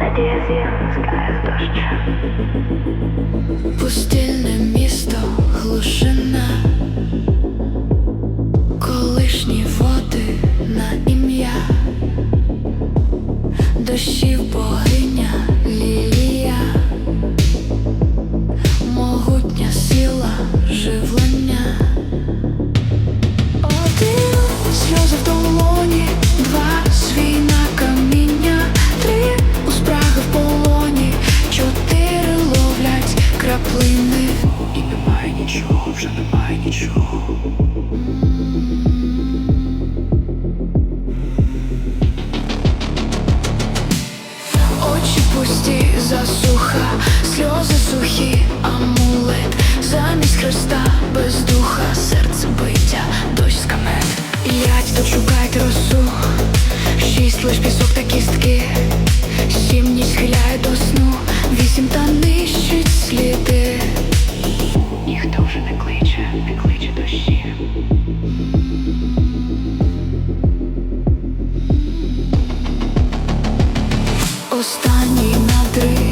Надія зіскає з дощем. Пустільне глушина, колишні води на ім'я, дощів богиня Очі пусті, засуха, сльози сухі, амулет, замість Христа без духа, серце биття, дощ з камет. Ять, тут шукайте росу, шість лиш пісок та кістки, сім ніч схиляє до сну, вісім та нищить сліди. Ніхто вже не кличе, не кличе дощі. Останній надрив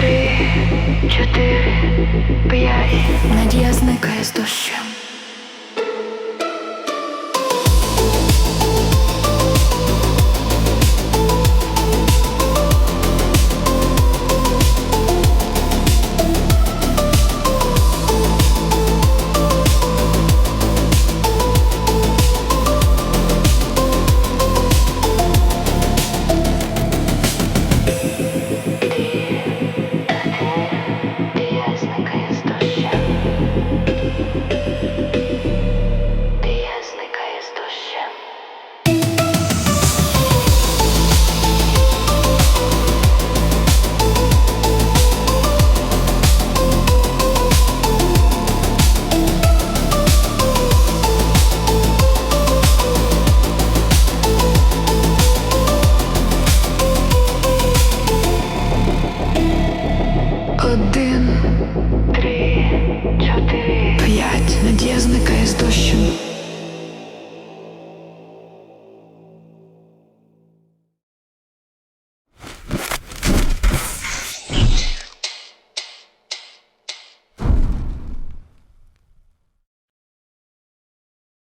три, чотири, п'ять. Надія зникає з дощем.